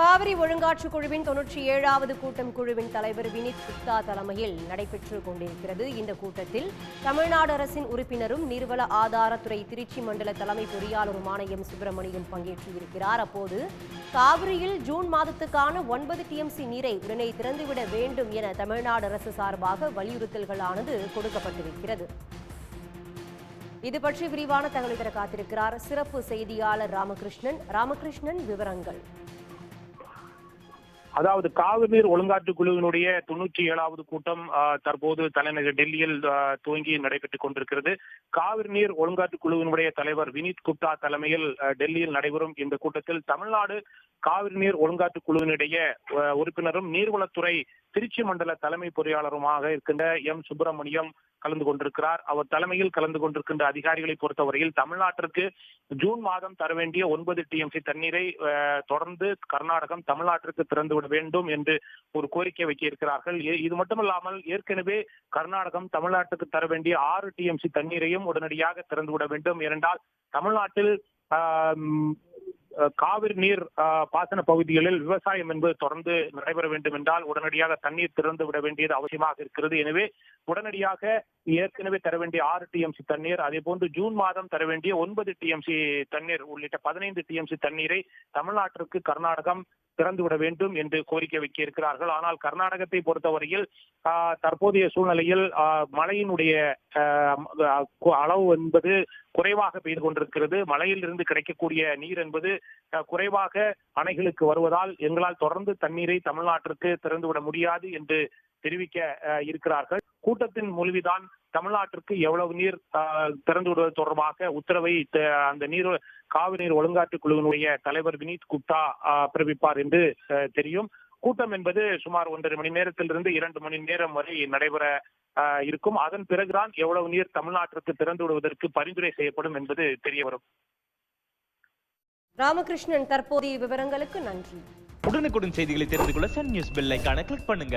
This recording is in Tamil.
காவிரி ஒழுங்காற்று குழுவின் தொன்னூற்றி ஏழாவது கூட்டம் குழுவின் தலைவர் வினித் குப்தா தலைமையில் நடைபெற்று கொண்டிருக்கிறது. இந்த கூட்டத்தில் தமிழ்நாடு அரசின் உறுப்பினரும் நீர்வள ஆதாரத்துறை திருச்சி மண்டல தலைமை பொறியாளருமான எம் சுப்பிரமணியம் பங்கேற்று இருக்கிறார் அப்போது காவிரியில் ஜூன் மாதத்துக்கான ஒன்பது டிஎம்சி நீரை உடனே திறந்துவிட வேண்டும் என தமிழ்நாடு அரசு சார்பாக வலியுறுத்தல்களானது கொடுக்கப்பட்டிருக்கிறது. இது பற்றி விரிவான தகவல் தர காத்திருக்கிறார் சிறப்பு செய்தியாளர் ராமகிருஷ்ணன். ராமகிருஷ்ணன் விவரங்கள். அதாவது காவிரி நீர் ஒழுங்காற்று குழுவினுடைய தொன்னூற்றி ஏழாவது கூட்டம் தற்போது தலைநகர் டெல்லியில் துவங்கி நடைபெற்றுக் கொண்டிருக்கிறது. காவிரி நீர் ஒழுங்காற்று குழுவினுடைய தலைவர் வினீத் குப்தா தலைமையில் டெல்லியில் நடைபெறும் இந்த கூட்டத்தில் தமிழ்நாடு காவிரி நீர் ஒழுங்காற்று குழுவினுடைய உறுப்பினரும் நீர்வளத்துறை திருச்சி மண்டல தலைமை பொறியாளருமாக இருக்கின்ற எம் சுப்பிரமணியம் கலந்து கொண்டிருக்கிறார். அவர் தலைமையில் கலந்து கொண்டிருக்கின்ற அதிகாரிகளை பொறுத்தவரையில் தமிழ்நாட்டிற்கு ஜூன் மாதம் தர வேண்டிய ஒன்பது டிஎம்சி தண்ணீரை ஆஹ், தொடர்ந்து கர்நாடகம் தமிழ்நாட்டிற்கு திறந்துவிட வேண்டும் என்று ஒரு கோரிக்கை வைக்கியிருக்கிறார்கள் இது மட்டுமல்லாமல் ஏற்கனவே கர்நாடகம் தமிழ்நாட்டுக்கு தர வேண்டிய ஆறு டிஎம்சி தண்ணீரையும் உடனடியாக திறந்துவிட வேண்டும். ஏனென்றால் தமிழ்நாட்டில் ஆஹ் காவிரி நீர் பாசன பகுதிகளில் விவசாயம் என்பது தொடர்ந்து நடைபெற வேண்டும் என்றால் உடனடியாக தண்ணீர் திறந்து விட வேண்டியது அவசியமாக இருக்கிறது. எனவே உடனடியாக ஏற்கனவே தர வேண்டிய ஆறு டிஎம்சி தண்ணீர் அதே போன்று ஜூன் மாதம் தர வேண்டிய ஒன்பது டிஎம்சி தண்ணீர் உள்ளிட்ட பதினைந்து டிஎம்சி தண்ணீரை தமிழ்நாட்டிற்கு கர்நாடகம் திறந்துவிட வேண்டும் என்று கோரிக்கை வைக்க இருக்கிறார்கள் ஆனால் கர்நாடகத்தை பொறுத்தவரையில் தற்போதைய சூழ்நிலையில் மழையினுடைய அளவு என்பது குறைவாக பெய்து கொண்டிருக்கிறது. மழையில் இருந்து கிடைக்கக்கூடிய நீர் என்பது குறைவாக அணைகளுக்கு வருவதால் எங்களால் தொடர்ந்து தண்ணீரை தமிழ்நாட்டிற்கு திறந்துவிட முடியாது என்று தெரிவிக்க இருக்கிறார்கள். கூட்டத்தின் மூலவிதான் தமிழ்நாட்டிற்கு எவ்வளவு நீர் ஆஹ், திறந்து விடுவது தொடர்பாக உத்தரவை அந்த நீர் காவிரி நீர் ஒழுங்காற்று குழுவினுடைய தலைவர் வினீத் குப்தா ஆஹ், பிறப்பிப்பார் என்று தெரியும். கூட்டம் என்பது சுமார் ஒன்றரை மணி நேரத்திலிருந்து இரண்டு மணி நேரம் வரை நடைபெற ஆஹ், இருக்கும். அதன் பிறகுதான் எவ்வளவு நீர் தமிழ்நாட்டிற்கு திறந்து விடுவதற்கு பரிந்துரை செய்யப்படும் என்பது தெரிய வரும். ராமகிருஷ்ணன் தற்போதைய விவரங்களுக்கு நன்றி. உடனுக்குடன் செய்திகளை தெரிந்து கொள்ள சன் நியூஸ் பெல் ஐகானை கிளிக் பண்ணுங்க.